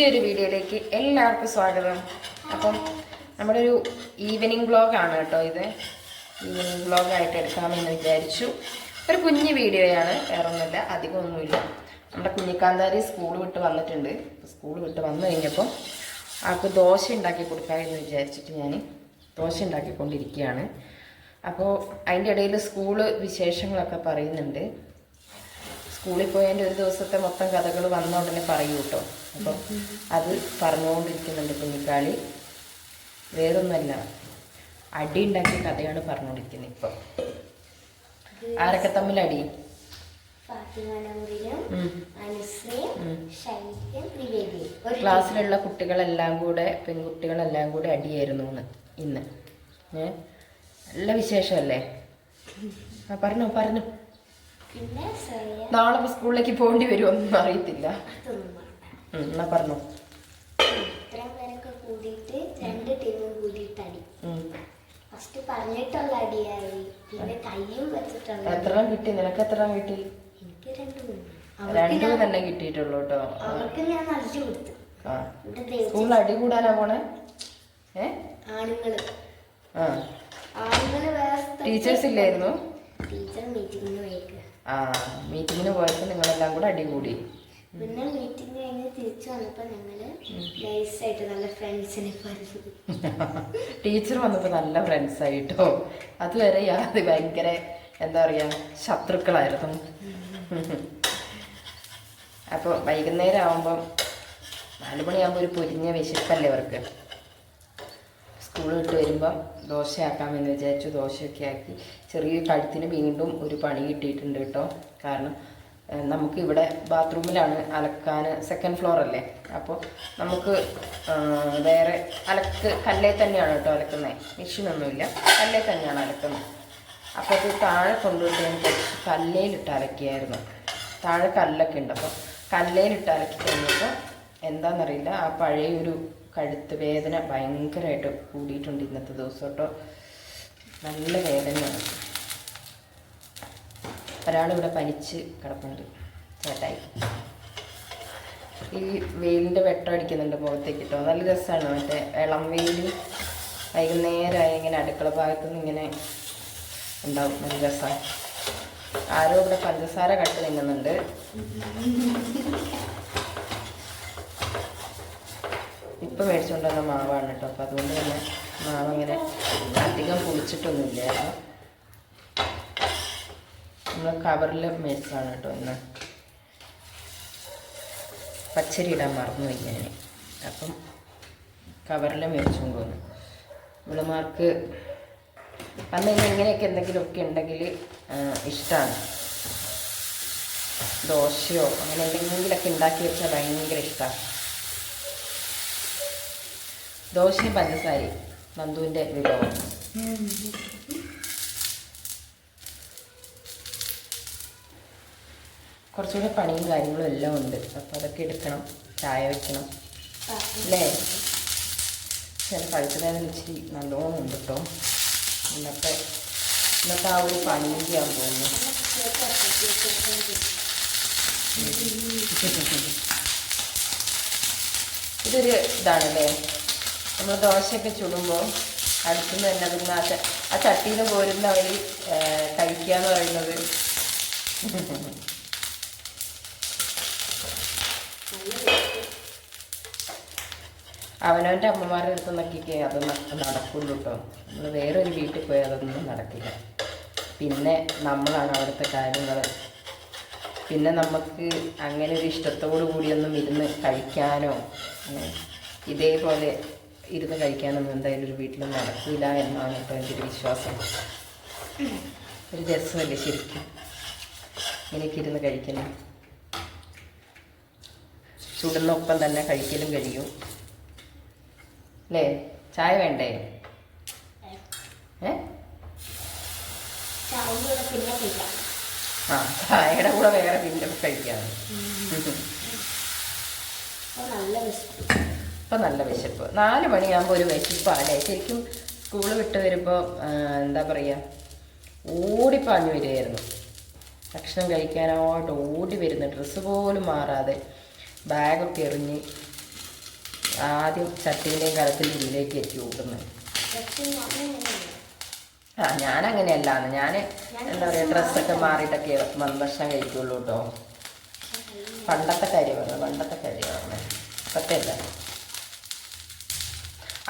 പുതിയൊരു വീഡിയോയിലേക്ക് എല്ലാവർക്കും സ്വാഗതം. അപ്പം നമ്മുടെ ഒരു ഈവനിങ് വ്ളോഗാണ് കേട്ടോ ഇത്. ഈവനിങ് വ്ളോഗായിട്ട് എടുക്കാമെന്ന് വിചാരിച്ചു. ഒരു കുഞ്ഞു വീഡിയോയാണ് വേറെ ഒന്നുമില്ല അധികമൊന്നുമില്ല. നമ്മുടെ കുഞ്ഞിക്കാന്താരി സ്കൂൾ വിട്ട് വന്നിട്ടുണ്ട്. സ്കൂൾ വിട്ട് വന്നു കഴിഞ്ഞപ്പം ആൾക്ക് ദോശ ഉണ്ടാക്കി കൊടുക്കാമെന്ന് വിചാരിച്ചിട്ട് ഞാൻ ദോശ ഉണ്ടാക്കിക്കൊണ്ടിരിക്കുകയാണ്. അപ്പോൾ അതിന്റെ ഇടയിൽ സ്കൂൾ വിശേഷങ്ങളൊക്കെ പറയുന്നുണ്ട്. സ്കൂളിൽ പോയതിന്റെ ഒരു ദിവസത്തെ മൊത്തം കഥകൾ വന്ന ഉടനെ പറയൂ കേട്ടോ അപ്പം അത് പറഞ്ഞുകൊണ്ടിരിക്കുന്നുണ്ട് കുഞ്ഞിക്കാളി. വേറൊന്നുമല്ല. അടി ഉണ്ടാക്കിയ കഥയാണ് പറഞ്ഞുകൊണ്ടിരിക്കുന്നത് ഇപ്പം. ആരൊക്കെ തമ്മിൽ അടി? ക്ലാസ്സിലുള്ള കുട്ടികളെല്ലാം കൂടെ പെൺകുട്ടികളെല്ലാം കൂടെ അടിയായിരുന്നു ഇന്ന്. ഇന്ന്. ഏ? നല്ല വിശേഷമല്ലേ? ആ പറഞ്ഞോ പറഞ്ഞു. പിന്നെ നാളെ സ്കൂളിലേക്ക് പോകേണ്ടി വരുമോന്നും അറിയത്തില്ല. എന്നാ പറഞ്ഞു. ഇത്രയും പേരൊക്കെ കൂടിയിട്ട് രണ്ട് ടീമും കൂടിയിട്ട് അടി. ഫസ്റ്റ് പറഞ്ഞിട്ടുള്ള അടിയായി. പിന്നെ വെച്ചിട്ടുള്ള. എത്ര കിട്ടി? നിനക്ക് എത്ര കിട്ടി? എനിക്ക് രണ്ട് തന്നെ കിട്ടിയിട്ടുള്ളൂ കേട്ടോ. അവർക്ക് ഞാൻ കൊടുത്തു. സ്കൂളിൽ അടി കൂടാനാ പോണേ? ഏ? ആണുങ്ങൾ. ആ. ആണുങ്ങൾ വേറെ ടീച്ചേഴ്സ് ഇല്ലായിരുന്നു? ടീച്ചർ മീറ്റിംഗിന് പോയേക്കുക ആ മീറ്റിങ്ങിന് പോയപ്പോൾ നിങ്ങളെല്ലാം കൂടെ അടികൂടി പിന്നെ മീറ്റിംഗ് കഴിഞ്ഞ് തിരിച്ചു വന്നപ്പോ ഞങ്ങൾ നൈസായിട്ട് നല്ല ഫ്രണ്ട്സിനെ പറഞ്ഞു. ടീച്ചർ വന്നപ്പോൾ നല്ല ഫ്രണ്ട്സ് ആയിട്ടോ അതുവരെ അത് ഭയങ്കര എന്താ പറയാ ശത്രുക്കളായിരുന്നു. അപ്പോൾ വൈകുന്നേരം ആവുമ്പം നാല് മണിയാകുമ്പോൾ ഒരു പൊരിഞ്ഞ വിശപ്പല്ലേ അവർക്ക് സ്കൂൾ വിട്ട് വരുമ്പം ദോശയാക്കാമെന്ന് വിചാരിച്ചു ദോശയൊക്കെ ആക്കി. ചെറിയ കഴുത്തിന് വീണ്ടും ഒരു പണി കിട്ടിയിട്ടുണ്ട് കേട്ടോ. കാരണം നമുക്കിവിടെ ബാത്റൂമിലാണ് അലക്കാൻ സെക്കൻഡ് ഫ്ലോർ അല്ലേ? അപ്പോൾ നമുക്ക് വേറെ അലക്ക് കല്ലേ തന്നെയാണ് കേട്ടോ അലക്കുന്നത് മെഷീനൊന്നുമില്ല കല്ലേ തന്നെയാണ് അലക്കുന്നത്. അപ്പോൾ അത് താഴെ കൊണ്ടുപോയിട്ട് കുറച്ച് കല്ലേലിട്ട് അലക്കിയായിരുന്നു. താഴെ കല്ലൊക്കെ ഉണ്ട്. അപ്പോൾ കല്ലേലിട്ട് അലക്കി കഴിഞ്ഞപ്പോൾ എന്താണെന്നറിയില്ല ആ പഴയ ഒരു കഴുത്ത് വേദന ഭയങ്കരമായിട്ട് കൂടിയിട്ടുണ്ട് ഇന്നത്തെ ദിവസം കേട്ടോ. നല്ല വേദനയാണ്. ഒരാളിവിടെ പനിച്ച് കിടപ്പുണ്ട്. ചേട്ടായി. ഈ വെയിലിന്റെ വെട്ടം അടിക്കുന്നുണ്ട് മുഖത്തേക്ക് കേട്ടോ. നല്ല രസമാണ് മറ്റേ ഇളം വെയിൽ വൈകുന്നേരമായി ഇങ്ങനെ അടുക്കള ഭാഗത്തു നിന്ന് ഇങ്ങനെ ഉണ്ടാവും. നല്ല രസമാണ്. ആരോ ഇവിടെ പഞ്ചസാര കട്ട് ഇപ്പം മേടിച്ചുകൊണ്ട് വന്ന മാവാണ് കേട്ടോ. അപ്പം അതുകൊണ്ട് തന്നെ മാവ് അങ്ങനെ അധികം പുളിച്ചിട്ടൊന്നുമില്ലായിരുന്നു നമ്മൾ കവറിൽ മേടിച്ചതാണ് കേട്ടോ ഇന്ന്. പച്ചരി ഇടാൻ മറന്നു ഞാൻ. അപ്പം കവറിൽ മേടിച്ചുകൊണ്ട് വന്നു ഇവളുമാർക്ക് അന്ന് ഇനി ഇങ്ങനെയൊക്കെ എന്തെങ്കിലുമൊക്കെ ഉണ്ടെങ്കിൽ ഇഷ്ടമാണ് ദോശയോ അങ്ങനെ എന്തെങ്കിലുമൊക്കെ ഉണ്ടാക്കി വെച്ചാൽ ഭയങ്കര ഇഷ്ടമാണ് ദോശയും പഞ്ചസാരയും. നന്ദുവിന്റെ വിഭവം. കുറച്ചുകൂടെ പണിയും കാര്യങ്ങളും എല്ലാം ഉണ്ട്. അപ്പോൾ അതൊക്കെ എടുക്കണം. ചായ വെക്കണം. അല്ലേ? ചില പഴുത്ത ഇച്ചിരി നല്ലോണം ഉണ്ട് കേട്ടോ ഇന്നത്തെ ഇന്നത്തെ ആ ഒരു പണിയൊക്കെ ചെയ്യാൻ തോന്നുന്നു. ഇതൊരു ഇതാണല്ലേ? നമ്മൾ ദോശയൊക്കെ ചുടുമ്പോൾ അടുത്തുനിന്ന് തന്നെ അതിന് ആ ആ ചട്ടിയിൽ പോരുന്ന അവർ കഴിക്കുക എന്ന് പറയുന്നത്. അവനവന്റെ അമ്മമാരുടെ അടുത്ത് നിന്നൊക്കെ അത് ന- നടക്കുള്ളൂ കേട്ടോ നമ്മൾ വേറൊരു വീട്ടിൽ പോയി അതൊന്നും നടക്കില്ല. പിന്നെ നമ്മളാണ് അവിടുത്തെ കാര്യങ്ങൾ. പിന്നെ നമുക്ക് അങ്ങനെ ഒരു ഇഷ്ടത്തോടു കൂടിയൊന്നും ഇരുന്ന് കഴിക്കാനോ ഇതേപോലെ ഇരുന്ന് കഴിക്കാനൊന്നും എന്തായാലും ഒരു വീട്ടിലും നടക്കില്ല എന്നാണ് ഇപ്പോൾ എന്റെ ഒരു വിശ്വാസം. ഒരു രസമല്ലേ ശരിക്കും ഇങ്ങനെയൊക്കെ ഇരുന്ന് കഴിക്കണം ചുടുന്ന ഒപ്പം തന്നെ കഴിക്കലും കഴിയും. അല്ലേ? ചായ വേണ്ടേ? ഏ? ആ ചായയുടെ കൂടെ വേറെ പിന്നെ കഴിക്കാം അപ്പൊ നല്ല വിശപ്പ്. ഇപ്പം നല്ല വിശപ്പ്. നാല് മണിയാകുമ്പോൾ ഒരു വിശപ്പാണ് ശരിക്കും സ്കൂൾ വിട്ട് വരുമ്പോൾ എന്താ പറയുക ഓടിപ്പാഞ്ഞു വരികയായിരുന്നു. ഭക്ഷണം കഴിക്കാനായിട്ട് ഓടി വരുന്ന ഡ്രസ്സ് പോലും മാറാതെ ബാഗൊക്കെ എറിഞ്ഞ് ആദ്യം ചട്ടിന്റെയും കലത്തിന്റെ ഉള്ളിലേക്ക് എത്തി ഓടുന്നു. ആ ഞാൻ അങ്ങനെയല്ലാന്ന് ഞാൻ എന്താ പറയുക ഡ്രസ്സൊക്കെ മാറിയിട്ടൊക്കെ ഭക്ഷണം കഴിക്കുള്ളൂ കേട്ടോ. പണ്ടത്തെ കാര്യമാണ് പണ്ടത്തെ കാര്യമാണ്. ഇപ്പത്തെ അല്ല.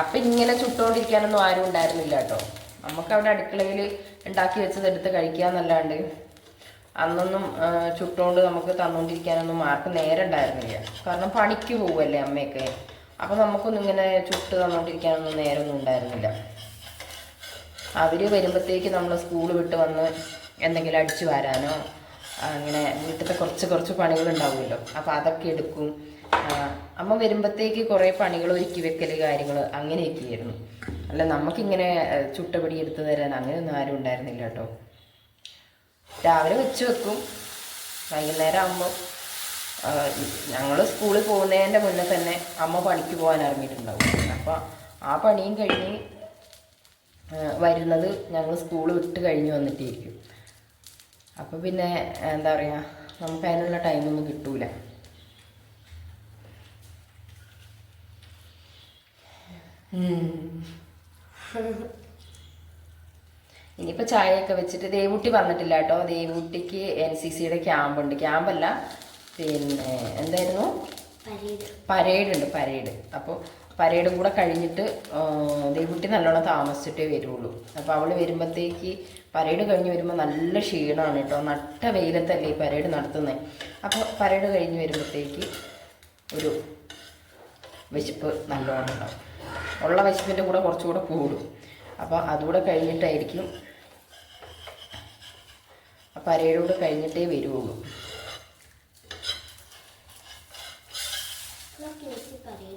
അപ്പം ഇങ്ങനെ ചുട്ടുകൊണ്ടിരിക്കാനൊന്നും ആരും ഉണ്ടായിരുന്നില്ല കേട്ടോ. നമുക്ക് അവിടെ അടുക്കളയിൽ ഉണ്ടാക്കി വെച്ചത് എടുത്ത് കഴിക്കാന്നല്ലാണ്ട് അന്നൊന്നും ചുട്ടുകൊണ്ട് നമുക്ക് തന്നുകൊണ്ടിരിക്കാനൊന്നും ആർക്കും നേരം ഉണ്ടായിരുന്നില്ല. കാരണം പണിക്ക് പോവല്ലേ അമ്മയൊക്കെ. അപ്പം നമുക്കൊന്നും ഇങ്ങനെ ചുട്ട് തന്നുകൊണ്ടിരിക്കാനൊന്നും നേരമൊന്നും ഉണ്ടായിരുന്നില്ല. അവർ വരുമ്പോഴത്തേക്ക് നമ്മൾ സ്കൂൾ വിട്ട് വന്ന് എന്തെങ്കിലും അടിച്ചു വരാനോ അങ്ങനെ വീട്ടിലത്തെ കുറച്ച് കുറച്ച് പണികളുണ്ടാവുമല്ലോ. അപ്പോൾ അതൊക്കെ എടുക്കും. അമ്മ വരുമ്പോഴത്തേക്ക് കുറേ പണികൾ ഒരുക്കി വെക്കൽ കാര്യങ്ങൾ അങ്ങനെയൊക്കെ ആയിരുന്നു അല്ല നമുക്കിങ്ങനെ ചുട്ടപടി എടുത്തു തരാൻ അങ്ങനെയൊന്നും ആരും ഉണ്ടായിരുന്നില്ല കേട്ടോ. രാവിലെ വെച്ച് വെക്കും. വൈകുന്നേരം ആകുമ്പോൾ ഞങ്ങൾ സ്കൂളിൽ പോകുന്നതിന്റെ മുന്നേ തന്നെ അമ്മ പണിക്ക് പോകാൻ ഇറങ്ങിയിട്ടുണ്ടാവും. അപ്പോൾ ആ പണിയും കഴിഞ്ഞ് വരുന്നത് ഞങ്ങൾ സ്കൂൾ വിട്ട് കഴിഞ്ഞ് വന്നിട്ടായിരിക്കും അപ്പോൾ പിന്നെ എന്താ പറയുക നമുക്ക് അതിനുള്ള ടൈമൊന്നും കിട്ടൂല. ഇനിയിപ്പോൾ ചായയൊക്കെ വെച്ചിട്ട് ദേവൂട്ടി വന്നിട്ടില്ല കേട്ടോ. ദേവൂട്ടിക്ക് എൻ സി സിയുടെ ക്യാമ്പുണ്ട്. ക്യാമ്പല്ല പിന്നെ എന്തായിരുന്നു? പരേഡ് ഉണ്ട് പരേഡ്. അപ്പോൾ പരേഡും കൂടെ കഴിഞ്ഞിട്ട് ദേവുട്ടി നല്ലോണം താമസിച്ചിട്ടേ വരുള്ളൂ. അപ്പോൾ അവൾ വരുമ്പോഴത്തേക്ക് പരേഡ് കഴിഞ്ഞ് വരുമ്പോൾ നല്ല ക്ഷീണമാണ് കേട്ടോ. നട്ട വെയിലത്തല്ലേ ഈ പരേഡ് നടത്തുന്നത് അപ്പോൾ പരേഡ് കഴിഞ്ഞ് വരുമ്പോഴത്തേക്ക് ഒരു വിശപ്പ് നല്ലോണം ഉണ്ടാവും. ഉള്ള വിശപ്പിന്റെ കൂടെ കുറച്ചുകൂടെ കൂടും. അപ്പോൾ അതുകൂടെ കഴിഞ്ഞിട്ടായിരിക്കും പരേഡ് കൂടെ കഴിഞ്ഞിട്ടേ വരുള്ളൂ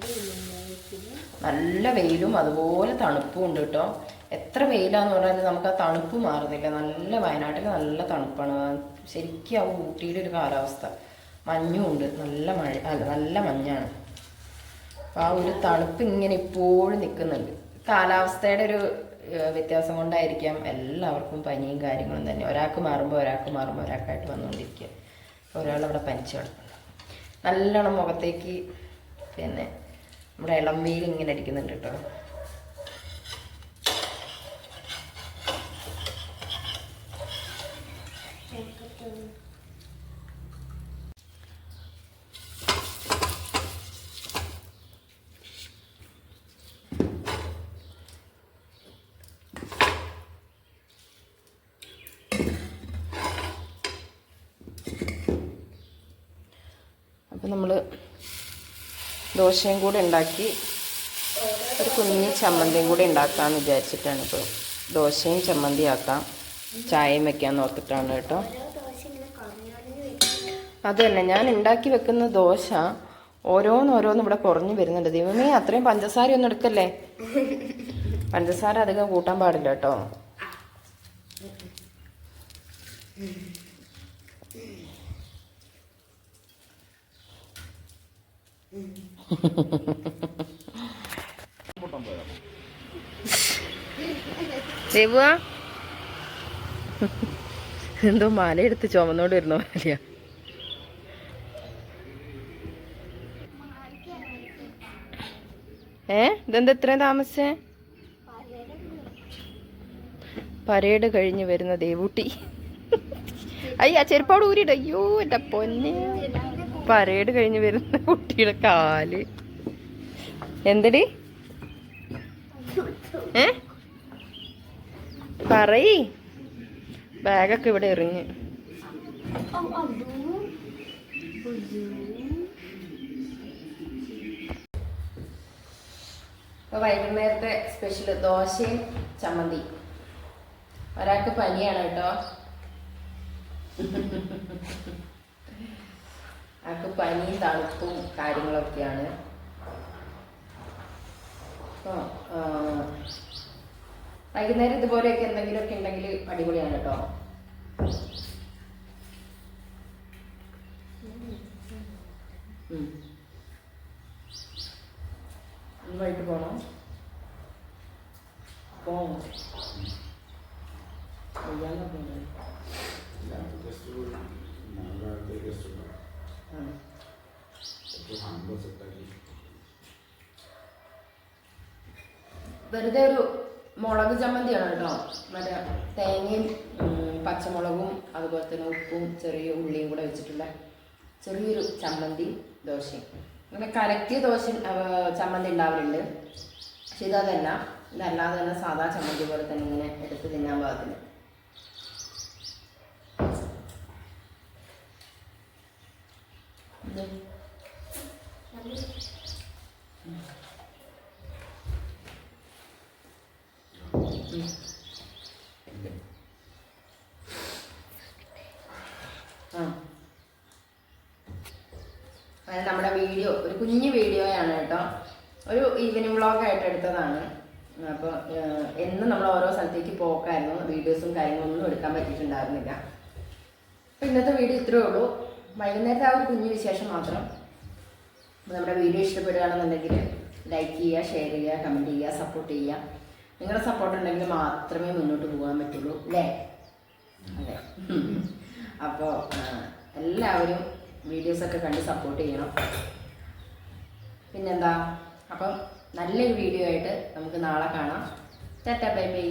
ചെയ്യുന്നുണ്ടായിരിക്കും നല്ല വെയിലും അതുപോലെ തണുപ്പും ഉണ്ട് കേട്ടോ. എത്ര വെയിലാന്ന് പറഞ്ഞാൽ നമുക്ക് ആ തണുപ്പ് മാറുന്നില്ല. നല്ല വയനാട്ടിൽ നല്ല തണുപ്പാണ്. ശരിക്കും ആ ഊട്ടിയുടെ ഒരു കാലാവസ്ഥ. മഞ്ഞും ഉണ്ട്. നല്ല മഴ അല്ല നല്ല മഞ്ഞാണ്. അപ്പോൾ ആ ഒരു തണുപ്പ് ഇങ്ങനെ ഇപ്പോഴും നിൽക്കുന്നുണ്ട്. കാലാവസ്ഥയുടെ ഒരു വ്യത്യാസം കൊണ്ടായിരിക്കാം എല്ലാവർക്കും പനിയും കാര്യങ്ങളും തന്നെ. ഒരാൾക്ക് മാറുമ്പോൾ ഒരാൾക്ക് മാറുമ്പോൾ ഒരാൾക്കായിട്ട് വന്നുകൊണ്ടിരിക്കുക. ഒരാളവിടെ പനിച്ചു കിടക്കുന്നു നല്ലോണം മുഖത്തേക്ക് പിന്നെ നമ്മുടെ ഇളം വെയിൽ ഇങ്ങനെ അടിക്കുന്നുണ്ട് കേട്ടോ. അപ്പം നമ്മൾ ദോശയും കൂടെ ഉണ്ടാക്കി ഒരു കുഞ്ഞ് ചമ്മന്തിയും കൂടെ ഉണ്ടാക്കാമെന്ന് വിചാരിച്ചിട്ടാണ് ഇപ്പോൾ ദോശയും ചമ്മന്തി ആക്കാം. ചായയും വെക്കാമെന്ന് ഓർത്തിട്ടാണ് കേട്ടോ. ഓരോ ദോശ ഇങ്ങനെ കുറഞ്ഞു കുറഞ്ഞു വരും അത് തന്നെ ഞാൻ ഉണ്ടാക്കി വെക്കുന്ന ദോശ ഓരോന്നോരോന്നും ഇവിടെ കുറഞ്ഞു വരുന്നുണ്ട്. ദൈവമേ അത്രയും പഞ്ചസാര ഒന്നും എടുക്കല്ലേ? പഞ്ചസാര അധികം കൂട്ടാൻ പാടില്ല കേട്ടോ. ദേവുവാ എന്തോ മലയെടുത്ത് ചുമന്നോണ്ട് വരുന്ന പോലെയാ ഏ? ഇതെന്താ ഇത്രയും താമസേ പരേഡ് കഴിഞ്ഞ് വരുന്ന ദേവൂട്ടി. അയ്യ ചെരുപ്പാട് ഊരിട അയ്യോ എന്റെ പൊന്നെ. പരേഡ് കഴിഞ്ഞ് വരുന്ന കുട്ടിയുടെ കാൽ. എന്തടി? ഏ? പറയ്. ബാഗൊക്കെ ഇവിടെ എറിഞ്ഞ്. ഇപ്പൊ വൈകുന്നേരത്തെ സ്പെഷ്യൽ ദോശയും ചമ്മന്തി ഒരാൾക്ക് പനിയാണ് കേട്ടോ. ആൾക്ക് പനിയും തണുപ്പും കാര്യങ്ങളൊക്കെയാണ്. വൈകുന്നേരം ഇതുപോലെയൊക്കെ എന്തെങ്കിലുമൊക്കെ ഉണ്ടെങ്കിൽ അടിപൊളിയാണ് കേട്ടോ. വൈകിട്ട് പോണോ? പോണോ? പറഞ്ഞില്ലേ? വെറുതെ ഒരു മുളക് ചമ്മന്തിയാണ് കേട്ടോ. മറ്റേ തേങ്ങയും പച്ചമുളകും അതുപോലെ തന്നെ ഉപ്പും ചെറിയ ഉള്ളിയും കൂടെ വെച്ചിട്ടുള്ള ചെറിയൊരു ചമ്മന്തി ദോശയും. അങ്ങനെ കലക്കിയ ദോശ ചമ്മന്തി ഉണ്ടാവലുണ്ട്. പക്ഷെ ഇതല്ല ഇതല്ലാതെ തന്നെ സാധാ ചമ്മന്തി പോലെ തന്നെ ഇങ്ങനെ എടുത്ത് തിന്നാൻ പാകത്തിന് ഇത് ഉം. ആ അത് നമ്മുടെ വീഡിയോ ഒരു കുഞ്ഞു വീഡിയോയാണ് കേട്ടോ. ഒരു ഈവനിങ് വ്ളോഗായിട്ട് എടുത്തതാണ്. അപ്പോൾ എന്നും നമ്മൾ ഓരോ സ്ഥലത്തേക്ക് പോക്കായിരുന്നു. വീഡിയോസും കാര്യങ്ങളൊന്നും എടുക്കാൻ പറ്റിയിട്ടുണ്ടായിരുന്നില്ല. അപ്പോൾ ഇന്നത്തെ വീഡിയോ ഇത്രയേ ഉള്ളൂ. വൈകുന്നേരത്തെ ആ ഒരു കുഞ്ഞു വിശേഷം മാത്രം. നമ്മുടെ വീഡിയോ ഇഷ്ടപ്പെടുകയാണെന്നുണ്ടെങ്കിൽ ലൈക്ക് ചെയ്യുക ഷെയർ ചെയ്യുക കമന്റ് ചെയ്യുക സപ്പോർട്ട് ചെയ്യുക. നിങ്ങളുടെ സപ്പോർട്ട് ഉണ്ടെങ്കിൽ മാത്രമേ മുന്നോട്ട് പോകാൻ പറ്റുള്ളൂ അല്ലേ? അതെ. അപ്പോൾ എല്ലാവരും വീഡിയോസൊക്കെ കണ്ട് സപ്പോർട്ട് ചെയ്യണം. പിന്നെന്താ? അപ്പം നല്ലൊരു വീഡിയോ ആയിട്ട് നമുക്ക് നാളെ കാണാം. Tata bye bye.